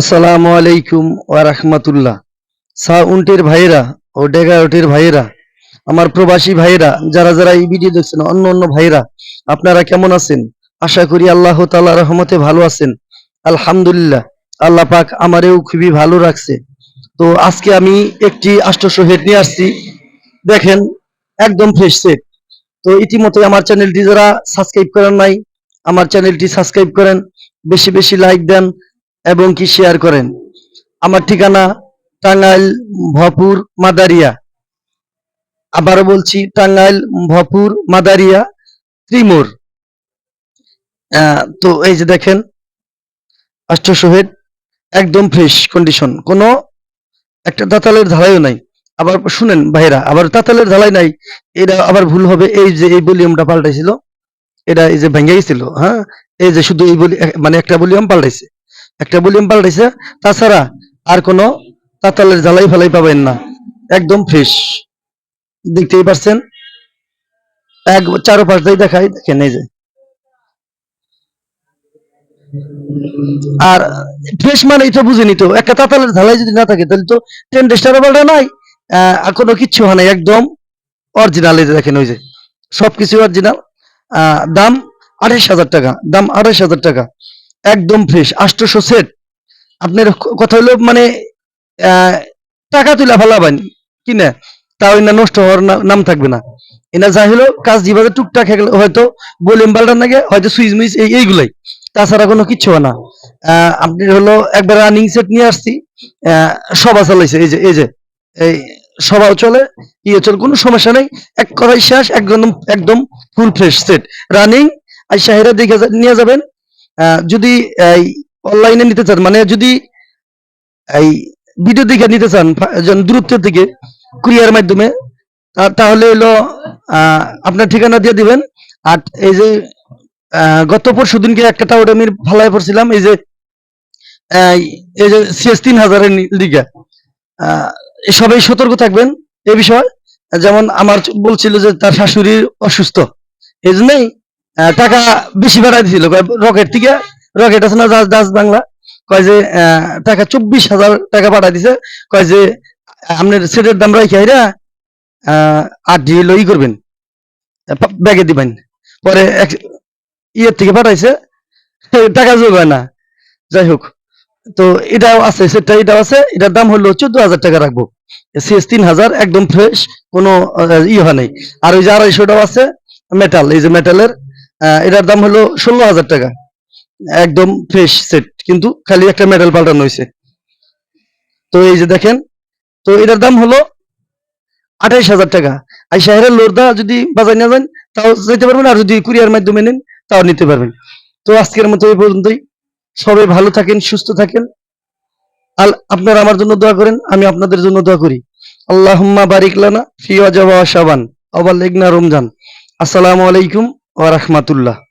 আসসালামু আলাইকুম রাহমাতুল্লাহ। সাউন্টের ভাইয়েরা ও ডেগাউটের ভাইয়েরা, আমার প্রবাসী ভাইয়েরা, যারা যারা এই ভিডিও দেখছেন, অন্য অন্য ভাইয়েরা, আপনারা কেমন আছেন? আশা করি আল্লাহ তাআলা রহমতে ভালো আছেন। আলহামদুলিল্লাহ, আল্লাহ পাক আমারেও খুবই ভালো রাখছে। তো আজকে আমি একটি আষ্টশো নিয়ে আসছি। দেখেন, একদম ফ্রেশ সেট তো ইতিমধ্যে আমার চ্যানেলটি যারা সাবস্ক্রাইব করেন নাই, আমার চ্যানেলটি সাবস্ক্রাইব করেন, বেশি বেশি লাইক দেন এবং কি শেয়ার করেন? আমার ঠিকানা টাঙ্গাইল ভপুর মাদারিয়া। আবারও বলছি, টাঙ্গাইল ভপুর মাদারিয়া, ত্রিমোর। তো এই যে দেখেন আষ্টশো হেড, একদম ফ্রেশ কন্ডিশন কোনো একটা তাতালের ধারাইও নাই। আবার শুনেন ভাইরা আবার তাতালের ধালাই নাই, এটা আবার ভুল হবে। এই যে এই ভলিউমটা পাল্টাইছিল, এটা এই যে ভেঙে গেছিল হ্যাঁ? এই যে শুধু এই বলি মানে একটা ভলিউম পাল্টাইছে। একটা ভলিউম পাল্টাইছে তাছাড়া আর কোনো তাতালের জ্বালাই ফালাই পাবেন না। একদম ফ্রেশ দেখতেই পারছেন? এক চারো পাঁচ দিয়ে দেখাই, দেখেন এই যে। আর ফ্রেশ মানেই তো বুঝিনি তো, একটা তাতালের ঝালাই যদি না থাকে, তাহলে তো টেন ডেস্টার বলটা নাই। কোনো কিচ্ছু হয় না, একদম অরিজিনাল এই দেখেন ওই যে। সবকিছু অরিজিনাল দাম আঠাইশ হাজার টাকা, দাম আঠাইশ হাজার টাকা। একদম ফ্রেশ আষ্টশো সেট আপনার কথা হলো মানে টাকা তুলা ফেলাবেন, কিনা, তাও না নষ্ট হওয়ার নাম থাকবে না। এনা যা হলো, কাজ যেভাবে টুকটাক হয়ে হয়তো বলিম পাল্টার নাকি, হয়তো সুইচ মুইচ এই এইগুলাই। তাছাড়া কোনো কিচ্ছু না। আপনি হলো একবার রানিং সেট নিয়ে আসছি সভা চালাইছে, এই যে এই যে, এই সভাও চলে ইয়ে চলে, কোনো সমস্যা নেই। এক কথাই শেষ, একদম একদম ফুল ফ্রেশ সেট রানিং আর শাহেরা দেখে নিয়ে যাবেন। যদি এই অনলাইনে নিতে চান মানে যদি এই ভিডিও দেখে নিতে চান দূরত্বের দিকে কুরিয়ার মাধ্যমে তাহলে হলো আপনার ঠিকানা দিয়ে দিবেন। আর এই যে গত পরশু দিনকে একটা টাউট আমি ফালাই পড়ছিলাম, এই যে এই যে সিএস তিন হাজারের দিকে। সবাই সতর্ক থাকবেন এ বিষয়ে। যেমন আমার বলছিল যে তার শাশুড়ি অসুস্থ, এই জন্যই টাকা বেশি বাড়াই দিছিল। রকেট থেকে রকেট আছে না জাহাজ বাংলা কয় যে টাকা চব্বিশ হাজার টাকা পাঠাই দিছে। কয় যে, আপনার সেটের দাম রাখি আইরা আট দিয়ে লই করবেন। ব্যাগে দিবেন। পরে এক- ইয়ের থেকে পাঠাইছে। টাকা যোগায় না। যাই হোক, তো এটাও আছে সেটা এটাও আছে। এটার দাম হলো চোদ্দ হাজার টাকা রাখব। সিএস তিন হাজার, একদম ফ্রেশ কোনো ইয়ে হয় নাই। আর ওই যে আড়াইশোটাও আছে মেটাল এই যে মেটালের এটার দাম হলো ষোলো হাজার টাকা। একদম ফ্রেশ সেট কিন্তু খালি একটা মেটাল পাল্টানো হয়েছে। তো এই যে দেখেন, তো এটার দাম হলো আঠাইশ হাজার টাকা। আর শহরের লোরদা যদি বাজার না যান, তাও যেতে পারবেন, আর যদি কুরিয়ার মাধ্যমে নেন, তাও নিতে পারবেন। তো আজকের মতো এই পর্যন্তই। সবাই ভালো থাকেন, সুস্থ থাকেন। আল, আপনারা আমার জন্য দোয়া করেন, আমি আপনাদের জন্য দোয়া করি। আল্লাহুম্মা বারিক লানা ফি ওয়াজাবা শাবান আবার লেগনা রমজান। আসসালামু আলাইকুম। ওয়া রাহমাতুল্লাহ।